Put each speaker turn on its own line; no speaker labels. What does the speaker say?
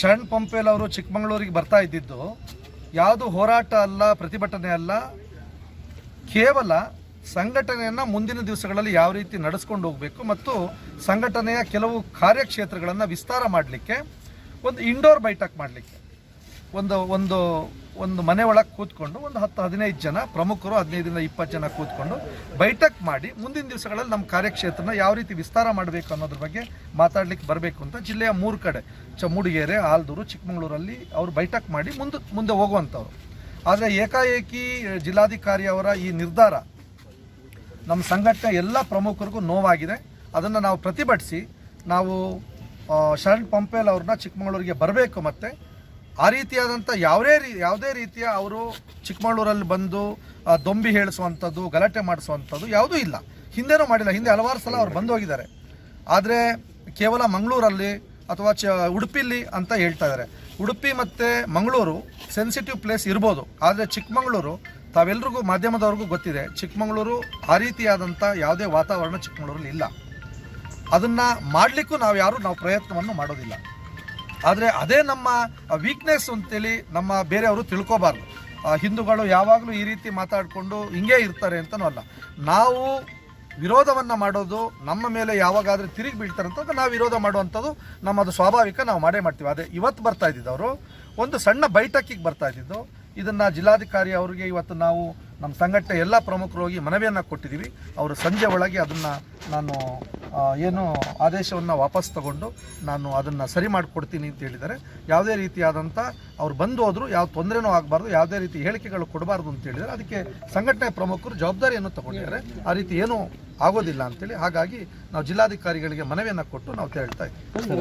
ಶರಣ್ ಪಂಪೇಲ್ ಅವರು ಚಿಕ್ಕಮಗಳೂರಿಗೆ ಬರ್ತಾ ಇದ್ದಿದ್ದು, ಯಾವುದು ಹೋರಾಟ ಅಲ್ಲ, ಪ್ರತಿಭಟನೆ ಅಲ್ಲ, ಕೇವಲ ಸಂಘಟನೆಯನ್ನು ಮುಂದಿನ ದಿವಸಗಳಲ್ಲಿ ಯಾವ ರೀತಿ ನಡೆಸ್ಕೊಂಡು ಹೋಗಬೇಕು ಮತ್ತು ಸಂಘಟನೆಯ ಕೆಲವು ಕಾರ್ಯಕ್ಷೇತ್ರಗಳನ್ನು ವಿಸ್ತಾರ ಮಾಡಲಿಕ್ಕೆ, ಒಂದು ಇಂಡೋರ್ ಬೈಠಕ್ ಮಾಡಲಿಕ್ಕೆ, ಒಂದು ಒಂದು ಒಂದು ಮನೆ ಒಳಗೆ ಕೂತ್ಕೊಂಡು ಒಂದು ಹತ್ತು ಹದಿನೈದು ಜನ, ಪ್ರಮುಖರು ಹದಿನೈದರಿಂದ ಇಪ್ಪತ್ತು ಜನ ಕೂತ್ಕೊಂಡು ಬೈಠಕ್ ಮಾಡಿ ಮುಂದಿನ ದಿವಸಗಳಲ್ಲಿ ನಮ್ಮ ಕಾರ್ಯಕ್ಷೇತ್ರನ ಯಾವ ರೀತಿ ವಿಸ್ತಾರ ಮಾಡಬೇಕು ಅನ್ನೋದ್ರ ಬಗ್ಗೆ ಮಾತಾಡ್ಲಿಕ್ಕೆ ಬರಬೇಕು ಅಂತ ಜಿಲ್ಲೆಯ ಮೂರು ಕಡೆ, ಚ ಮೂಡಿಗೆರೆ ಆಲ್ದೂರು ಚಿಕ್ಕಮಗಳೂರಲ್ಲಿ ಅವರು ಬೈಠಕ್ ಮಾಡಿ ಮುಂದೆ ಮುಂದೆ ಹೋಗುವಂಥವ್ರು. ಆದರೆ ಏಕಾಏಕಿ ಜಿಲ್ಲಾಧಿಕಾರಿಯವರ ಈ ನಿರ್ಧಾರ ನಮ್ಮ ಸಂಘಟನೆ ಎಲ್ಲ ಪ್ರಮುಖರಿಗೂ ನೋವಾಗಿದೆ. ಅದನ್ನು ನಾವು ಪ್ರತಿಭಟಿಸಿ ನಾವು ಶರಣ್ ಪಂಪೇಲ್ ಅವ್ರನ್ನ ಚಿಕ್ಕಮಗಳೂರಿಗೆ ಬರಬೇಕು ಮತ್ತೆ ಆ ರೀತಿಯಾದಂಥ ಯಾವುದೇ ರೀ, ಯಾವುದೇ ರೀತಿಯ ಅವರು ಚಿಕ್ಕಮಗಳೂರಲ್ಲಿ ಬಂದು ದೊಂಬಿ ಹೇಳಿಸುವಂಥದ್ದು, ಗಲಾಟೆ ಮಾಡಿಸುವಂಥದ್ದು ಯಾವುದೂ ಇಲ್ಲ. ಹಿಂದೆನೂ ಮಾಡಿಲ್ಲ. ಹಿಂದೆ ಹಲವಾರು ಸಲ ಅವ್ರು ಬಂದು ಹೋಗಿದ್ದಾರೆ. ಆದರೆ ಕೇವಲ ಮಂಗಳೂರಲ್ಲಿ ಅಥವಾ ಚ, ಉಡುಪಿಲಿ ಅಂತ ಹೇಳ್ತಾ ಇದ್ದಾರೆ. ಉಡುಪಿ ಮತ್ತು ಮಂಗಳೂರು ಸೆನ್ಸಿಟಿವ್ ಪ್ಲೇಸ್ ಇರ್ಬೋದು. ಆದರೆ ಚಿಕ್ಕಮಗಳೂರು ತಾವೆಲ್ರಿಗೂ ಮಾಧ್ಯಮದವ್ರಿಗೂ ಗೊತ್ತಿದೆ, ಚಿಕ್ಕಮಗಳೂರು ಆ ರೀತಿಯಾದಂಥ ಯಾವುದೇ ವಾತಾವರಣ ಚಿಕ್ಕಮಗಳೂರಲ್ಲಿ ಇಲ್ಲ. ಅದನ್ನು ಮಾಡಲಿಕ್ಕೂ ನಾವು ಯಾರೂ ನಾವು ಪ್ರಯತ್ನವನ್ನು ಮಾಡೋದಿಲ್ಲ. ಆದರೆ ಅದೇ ನಮ್ಮ ವೀಕ್ನೆಸ್ ಅಂತೇಳಿ ನಮ್ಮ ಬೇರೆಯವರು ತಿಳ್ಕೊಬಾರ್ದು. ಹಿಂದೂಗಳು ಯಾವಾಗಲೂ ಈ ರೀತಿ ಮಾತಾಡಿಕೊಂಡು ಹಿಂಗೇ ಇರ್ತಾರೆ ಅಂತನೂ ಅಲ್ಲ. ನಾವು ವಿರೋಧವನ್ನು ಮಾಡೋದು ನಮ್ಮ ಮೇಲೆ ಯಾವಾಗಾದರೂ ತಿರುಗಿ ಬೀಳ್ತಾರೆ ಅಂತ ನಾವು ವಿರೋಧ ಮಾಡುವಂಥದ್ದು ನಮ್ಮದು ಸ್ವಾಭಾವಿಕ ನಾವು ಮಾಡೇ ಮಾಡ್ತೀವಿ. ಅದೇ ಇವತ್ತು ಬರ್ತಾ ಇದ್ದಿದ್ದು ಅವರು. ಒಂದು ಸಣ್ಣ ಬೈಠಕ್ಕಿಗೆ ಬರ್ತಾ ಇದ್ದಿದ್ದು. ಇದನ್ನು ಜಿಲ್ಲಾಧಿಕಾರಿ ಅವರಿಗೆ ಇವತ್ತು ನಾವು ನಮ್ಮ ಸಂಘಟನೆ ಎಲ್ಲ ಪ್ರಮುಖರು ಹೋಗಿ ಮನವಿಯನ್ನು ಕೊಟ್ಟಿದ್ದೀವಿ. ಅವರು ಸಂಜೆ ಒಳಗೆ ಅದನ್ನು ನಾನು ಏನು ಆದೇಶವನ್ನು ವಾಪಸ್ ತಗೊಂಡು ನಾನು ಅದನ್ನು ಸರಿ ಮಾಡಿಕೊಡ್ತೀನಿ ಅಂತ ಹೇಳಿದ್ದಾರೆ. ಯಾವುದೇ ರೀತಿಯಾದಂಥ ಅವ್ರು ಬಂದು ಹೋದರು, ಯಾವ ತೊಂದರೆನೂ ಆಗಬಾರ್ದು, ಯಾವುದೇ ರೀತಿ ಹೇಳಿಕೆಗಳು ಕೊಡಬಾರ್ದು ಅಂತ ಹೇಳಿದರೆ ಅದಕ್ಕೆ ಸಂಘಟನೆ ಪ್ರಮುಖರು ಜವಾಬ್ದಾರಿಯನ್ನು ತಗೊಂಡಿದ್ದಾರೆ. ಆ ರೀತಿ ಏನೂ ಆಗೋದಿಲ್ಲ ಅಂತೇಳಿ ಹಾಗಾಗಿ ನಾವು ಜಿಲ್ಲಾಧಿಕಾರಿಗಳಿಗೆ ಮನವಿಯನ್ನು ಕೊಟ್ಟು ನಾವು ಹೇಳ್ತಾ ಇದ್ದೀವಿ.